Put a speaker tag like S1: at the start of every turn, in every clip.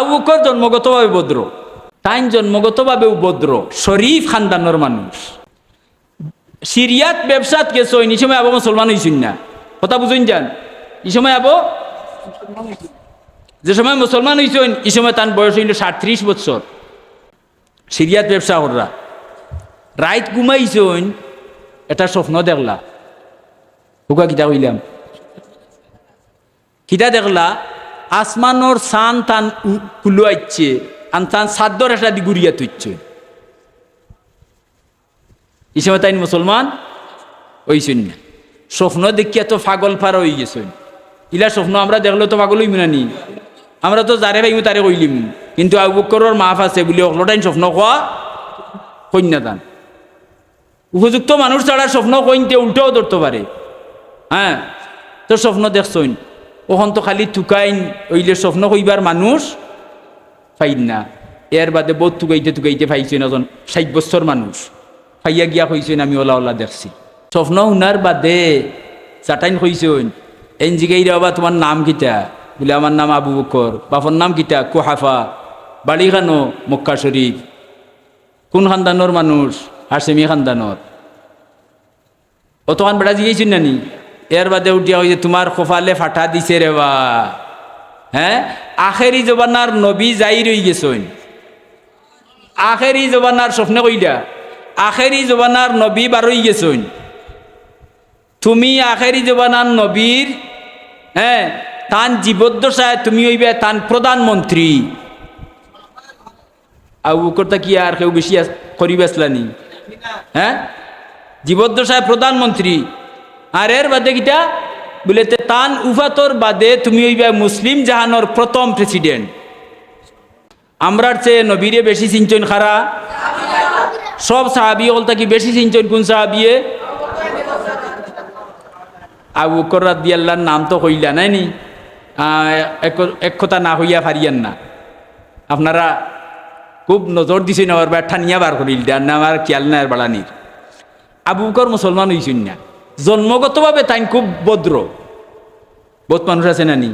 S1: আবুকর জন্মগতভাবে ভদ্র, তাইন জন্মগতভাবে ভদ্র, শরীফ খানদানোর মানুষ। সিরিয়াত ব্যবসাত গেছো, এই সময় আবো মুসলমান হইছুন না। কথা বুঝুন যান এই সময় আবো, যে সময় মুসলমান হইছেন, এই সময় তার বয়স হইল সাতত্রিশ বছর সিরিয়াত ব্যবসা কররা। রাইত ঘুমাইছন, এটা স্বপ্ন দেখলা। হুকা কিতা কইলাম? কিতা দেখলা? আসমানোর সান তান কুলুয়াইছে আন তান সাদ্দর একটা দি গুড়িয়া এই সময় তাই মুসলমান ওইছেন না। স্বপ্ন দেখিয়া তো পাগল পার হয়ে গেছেন। ইলা স্বপ্ন আমরা দেখলে তো পাগল হইম না নি। আমরা তো যারে পাইমু তারে কইলিম। কিন্তু আবুকরের মাফ আছে বলে অকলটাইন স্বপ্ন কোয়া কন্যাদান উপযুক্ত মানুষ ছাড়া স্বপ্ন কইনতে উল্টাও ধরতে পারে। হ্যাঁ তোর স্বপ্ন দেখছইন ওখন তো খালি থুকাইন, ওইলে স্বপ্ন কইবার মানুষ ফাইন না। এর বাদে বহুত টুকাইতে টুকাইতে ফাইছেন এজন ষাট বছর মানুষ। ফাইয়া গিয়া কইছেন, আমি ওলা ওলা দেখছি। স্বপ্ন শুনার বাদে চাটাইন কইছেন, এন জি জিগাই বাবা, তোমার নাম কিতা? বলে, আমার নাম আবু বকর বাপর নাম কিতা? কুহাফা বাড়ি খানো মক্কা শরীফ। কোন খানদানোর মানুষ? হাসেমি খানদানোর অতখান বেড়া জিগেছেন নানি? এর বাদে উঠিয়া হয়েছে তোমার কপালে ফাটা দিছে রে বা। হ্যাঁ? আখেরি জবানার নবী যাই রই গেছেন আখেরি জবানার স্বপ্নে কইলা আখেরি জবানার নবী বারই গেছেন তুমি আখেরি জবানার নবীর হ্যাঁ তান জীবদ্দশায় তুমি হইবে তান প্রধানমন্ত্রী। আবু করতা কি আর কেউ বেশি আস- করি বেসলানি হ্যাঁ? জীবদ্দশায় প্রধানমন্ত্রী। আর এর বাদে কিটা? বলে, তে তান উফাতর বাদে তুমি হইবে মুসলিম জাহানোর প্রথম প্রেসিডেন্ট আমরার চেয়ে নবীরে বেশি চিঞ্চন খারা। সব সাহাবি হল কি, বেশি চিঞ্চন কোন সাহাবিয়ে আবু করাত দিয়াল্লার নাম তো কইলা নাই নি। এক- কথা না হইয়া ফারিয়ান না। আপনারা খুব নজর দিছেন আমার ব্যাঠা নিয়ে বার করিল না আমার খেয়াল নাই বাড়ানির আবু বকর মুসলমান হইছেন না। জন্মগতভাবে তাই খুব ভদ্র। বহুত মানুষ আছে নানি।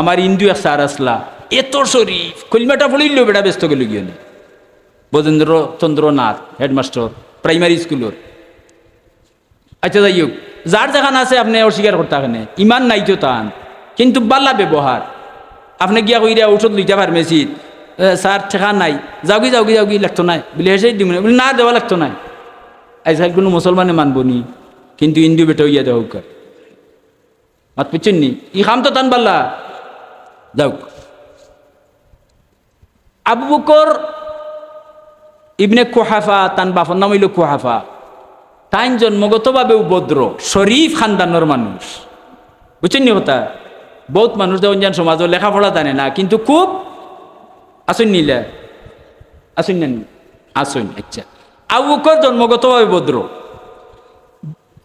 S1: আমার ইন্দু এক স্যার আসলা। এত শরীফ। কলিমাটা পড়িল বেটা ব্যস্ত গেল গিয়ে বজেন্দ্র চন্দ্র নাথ, হেডমাস্টার, প্রাইমারি স্কুলের আচ্ছা যাই হোক। যার যেখানে আছে আপনি অস্বীকার করতে এখানে ইমান নাই তো তান। কিন্তু বাল্লা ব্যবহার আপনি গিয়া কইরা ঔষধ লইতে ফার্মেসিত স্যার ঠেকা নাই। যাওগি যাওগি যাওগি লাগতো নাই। বলে হেসে দিব না বলে, না দেওয়া লাগতো নাই। আজকাল কোনো মুসলমানে মানবো নি। কিন্তু ইন্দু বেটা হইয়া দেওয়া হোক মাত বুঝছেন নি? ই খাম তো তান বাল্লা। যাওক আবু বকর ইবনে কুহাফা, তান বাপর নাম হইল কুহাফা। তাইন জন্মগতভাবে ভদ্র শরীফ খানদানোর মানুষ। বুঝছেন নি কথা? বহুত মানুষ দেওয়ান যান সমাজও লেখাপড়া জানে না, কিন্তু খুব আসুন নিলে আসুন না নি? আসুন আচ্ছা। আবু বকর জন্মগতভাবে ভদ্র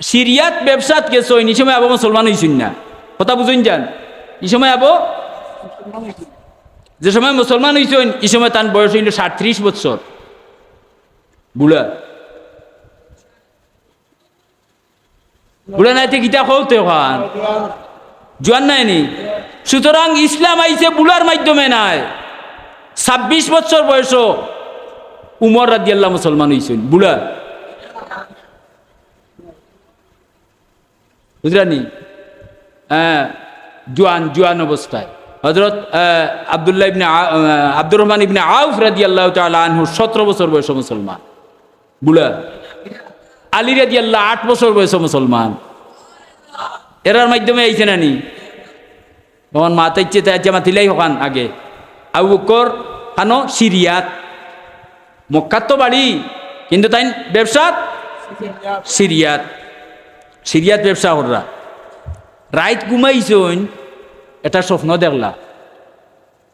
S1: সিরিয়াত ব্যবসাত গেছো, এই সময় আবো মুসলমান হইছুন না। কথা বুঝুন যান এই সময় আবো যে সময় মুসলমান হইছেন, এই সময় তার বয়স হইল সাতত্রিশ বছর বুড়া। বুড়া নাইতে গীতা হতে খান জোয়ান নাই নি? সুতরাং ইসলাম আইছে বুড়ার মাধ্যমে নাই। ছাব্বিশ বছর বয়স উমর রাজি আল্লাহ মুসলমান হইছেন। বুড়া। বুঝলানি জোয়ান জোয়ান অবস্থায়। হজরত আবদুল্লাহ ইবনে আব্দুর রহমান ইবনে আউফ রাজি আল্লাহ আনহু সতেরো বছর বয়স মুসলমান। বুড়া আলী রাজি আল্লাহ আট বছর বয়স মুসলমান। এরার মাধ্যমে আইছে নানি তখন মাতাইছে তাই মাতিলাই হকান আগে। আবু বকর খানো সিরিয়াত। মক্কাত তো বাড়ি, কিন্তু তাই ব্যবসাত সিরিয়াত। সিরিয়াত ব্যবসা কররা। রাইত ঘুমাইছন এটা স্বপ্ন দেখলা।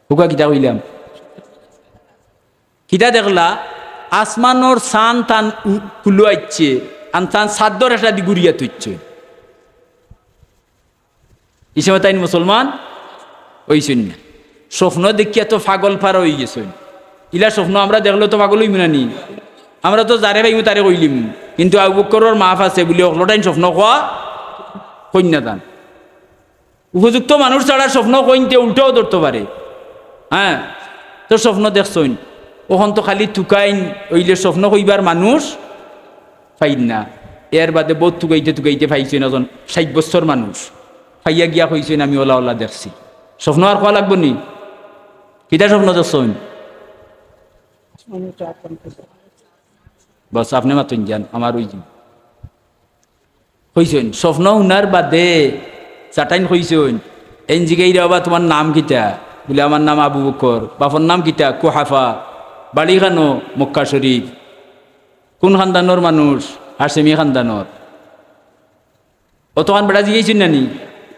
S1: হুকা কিতা কইলাম? কিতা দেখলা? আসমানোর সান তান কুলুয়াইছে আন তান সাদ্দর একটা দি গুড়িয়া তুইছে সময় তাই মুসলমান ওইছেন না। স্বপ্ন দেখিয়া তো পাগল পার হয়ে গেছেন। ইলা স্বপ্ন আমরা দেখলে তো পাগল হইম না নি? আমরা তো যারে পাইমু তারে কইলিম কিন্তু আবু বকরের মাফ আছে বলে অকলটাইন স্বপ্ন কোয়া কন্যাদান উপযুক্ত মানুষ ছাড়া স্বপ্ন কইনতে উল্টাও ধরতে পারে হ্যাঁ তো স্বপ্ন দেখছইন ওখন তো খালি টুকাইন ওইলে স্বপ্ন কইবার মানুষ ফাইন না। এর বাদে বহুত টুকাইতে টুকাইতে ফাইছেন এজন ষাট বছর মানুষ ফাইয়া গিয়া কইছেন, আমি ওলা ওলা দেখছি। স্বপ্ন আর খোয়া লাগবো নি? কিতা স্বপ্ন দেখছইন বস আপনি মাতুন যান, আমার ওই কইছেন স্বপ্ন শুনার বাদে, চাটাইন কইছেন এন জিগাই বা তোমার নাম কিতা? বলে, আমার নাম আবু বকর, বাপর নাম কিতা? কুহাফা বাড়ি খানো মক্কা শরীফ। কোন খানদানোর মানুষ? হাসেমি খানদানোর। অতখান বেড়া জিগাইছেন নানি?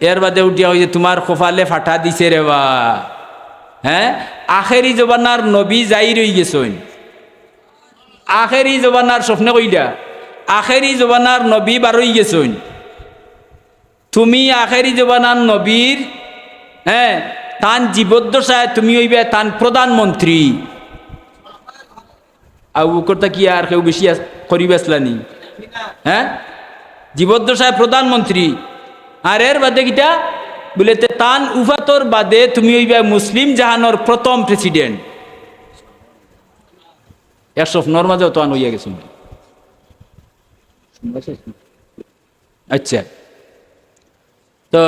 S1: এর বাদে উঠিয়া হয়েছে তোমার কপালে ফাটা দিছে রে বা। হ্যাঁ? আখেরি জবানার নবী যাই রই গেছেন। আখেরি জবানার স্বপ্নে কইলা, আখেরি জবানার নবী বারই গেছইন তুমি আখেরি জবানার নবীর হ্যাঁ তান জীবদ্দশায় তুমি হইবে তান প্রধানমন্ত্রী আবু করতা কি আর কেউ বেশি আস- করি বেসলানি হ্যাঁ জীবদ্দশায় প্রধানমন্ত্রী আর এর বাদে কিটা বলে তান উফাতর বাদে তুমি হইবে মুসলিম জাহানোর প্রথম প্রেসিডেন্ট স্বপ্নর মাঝে তো হইয়া গেছে আচ্ছা। তো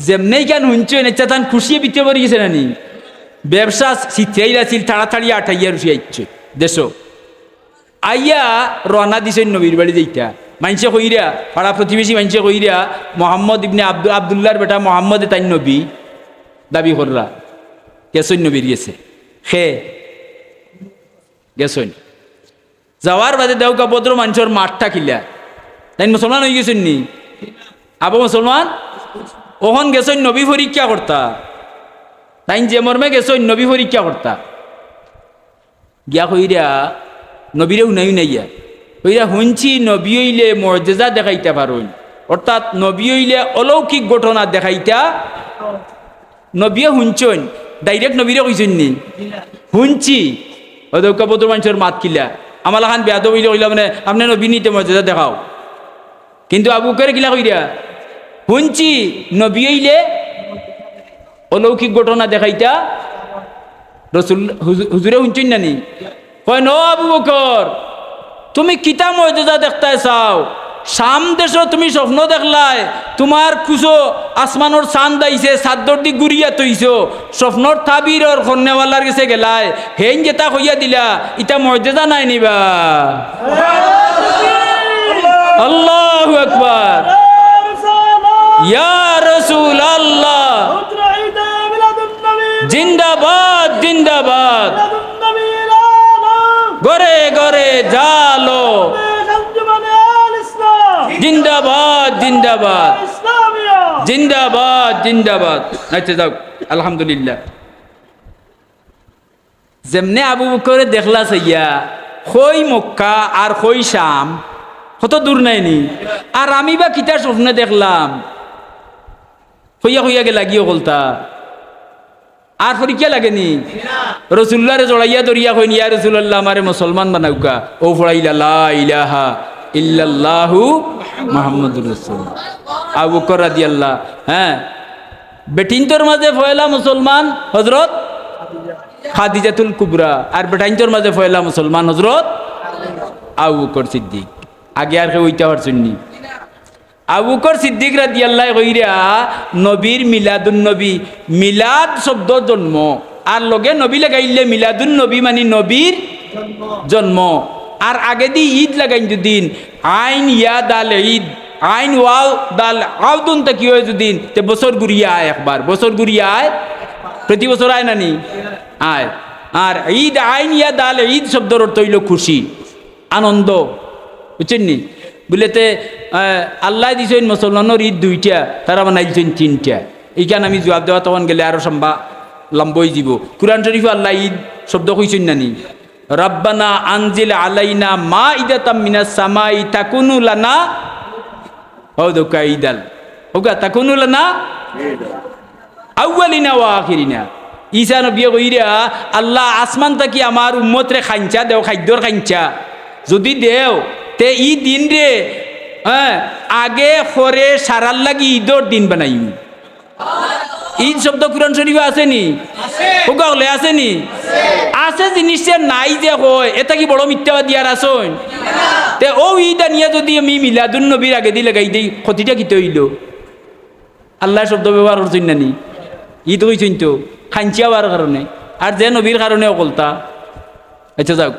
S1: যেমনি কেন শুনছেন আচ্ছা তান খুশিয়ে বিতে পড়ে গেছে নানি? ব্যবসা শীতাই আছিল তাড়াতাড়ি আঠাইয়া রুশি আইছে দেশ আইয়া রওনা দিছেন নবীর বাড়ি যেইটা মানসে কইরা পাড়া প্রতিবেশী মানসে কইরা মোহাম্মদ ইবনে আব্দুল আবদুল্লাহর বেটা মোহাম্মদ তাই নবী। দাবি কররা কেসন নবীর গেছে। খে গেছইন যাওয়ার বাদে দেউকা ভদ্র মানুষের মাঠটা কিলা তাই মুসলমান হয়ে গেছেন নি? আবু মুসলমান? ওহন গেছইন নবী পরীক্ষা করতা। তাই যে মর্মে গেছইন নবী পরীক্ষা করতা। গিয়া কইরা নবীরে শুনাই নাইয়া কইরা শুনছি নবী হইলে মর্যাদা দেখাইতে পারুন। অর্থাৎ নবী হইলে অলৌকিক ঘটনা দেখাইতা নবীয়ে শুনছইন ডাইরেক্ট নবীরে কইছেন নি? শুনছি বদর মানুষের মাত কিলা। আমার লাখান বেয়াদ হইলে কইলা মানে আপনি নবীনীতে মর্যাদা দেখাও। কিন্তু আবু করে কিলা কইরা শুনছি, নবী হইলে অলৌকিক ঘটনা দেখাইতা। রসুল হুজু- হুজুরে শুনছেন নানি কয়, ন আবু বকর তুমি কিতা মর্যাদা দেখতে চাও? সাম দেশ তুমি স্বপ্ন দেখলাই তোমার কুসো আসমানোর চান দাইছে চাদর দি গুড়িয়া তৈছো স্বপ্নর থাবির ওর কন্যাওয়ালার গেছে গেলাই হেন যেটা কইয়া দিলা ইটা মর্যাদা নাই নিবা। আল্লাহু আকবার। ইয়া রসুল আল্লাহ জিন্দাবাদ জিন্দাবাদ। গরে গরে জালো জিন্দাবাদ জিন্দাবাদ। জিন্দাবাদ জিন্দাবাদ। আচ্ছা যাও। আলহামদুলিল্লাহ। যেমনে আবু বকরে দেখলা সাইয়া খই মক্কা আর খই শাম কত দূর নাইনি আর আমি বা কিতা স্বপ্নে দেখলাম হইয়া হইয়া গে লাগিও কলতা আর পরীক্ষা লাগেনি রসুল্লারে জড়াইয়া দরিয়া কইনি ইয়া রসুল্লাহ আমারে মুসলমান বানাউকা ও ফড়াইলা লা ইলাহা ইল্লাল্লাহু মুহাম্মাদুর রাসূল। আবু বকর রাদিয়াল্লাহ হ্যাঁ। বেটিনতর মাঝে ফয়লা মুসলমান, হযরত খাদিজাতুল কুবরা। আর বেটাইনতর মাঝে ফয়লা মুসলমান, হযরত আবু বকর সিদ্দিক। আগে আর কেউ ওইটা পারছেননি আবু বকর সিদ্দিক রাদিয়াল্লাহ কইরা, নবীর মিলাদুন নবী, মিলাদ শব্দ জন্ম। আর লগে নবী লাগাইলে মিলাদুন নবী মানে নবীর জন্ম। আর আগে দি ঈদ লাগাইন দুদিন আইন ইয়া দাল ঈদ। আইন ওয়াও দাল আউদুন তা কি হয় দুদিন তে বছর ঘুরিয়া আয় একবার। বছর ঘুরিয়া আয়। প্রতি বছর আয় নানি আয়। আর ঈদ, আইন ইয়া দাল ঈদ শব্দর অর্থ হইল খুশি, আনন্দ। বুঝছেন নি? বলেতে আল্লাহ দিছেন মুসলমানের ঈদ দুইটা, তারা বানাইছেন তিনটা। এইখান আমি জবাব দেওয়া তখন গেলে আরও সম্ভা লম্বই দিব কুরআন শরীফ আল্লাহ ঈদ শব্দ কইছেন নানি রব্বানা আনজিল আলাইনা মা ইদাতাম মিনাস সামাই তাকুনু লানা হৌদকা ঈদাল। হোকা তাকুনু লানা আউয়ালিনা ওয়া আখিরিনা। ঈসা নবী কইরা আল্লাহ আসমান তাকি আমার উম্মতরে খাইঞ্চা দেও খাদ্যর খাইঞ্চা যদি দেও তে ই দিন রে হ্যাঁ আগে পরে সারার লাগি ঈদর দিন বানাইম। ঈদ শব্দ কোরআন শরীফে আসেনি? হুকা হলে আসেনি? আছে জিনিসে নাই যে হয় এটা কি বড় মিথ্যাবাদী আর আসন তে ও ইটা নিয়ে যদি আমি মিলাদুন নবীর আগে দিয়ে লাগাই দিই, ক্ষতিটা কিতে হইল? আল্লাহ শব্দ ব্যবহার করছেন না। নি তো হইছেন তো খাঞ্চিয়াবার কারণে আর যে নবীর কারণে অকলতা। আচ্ছা যাক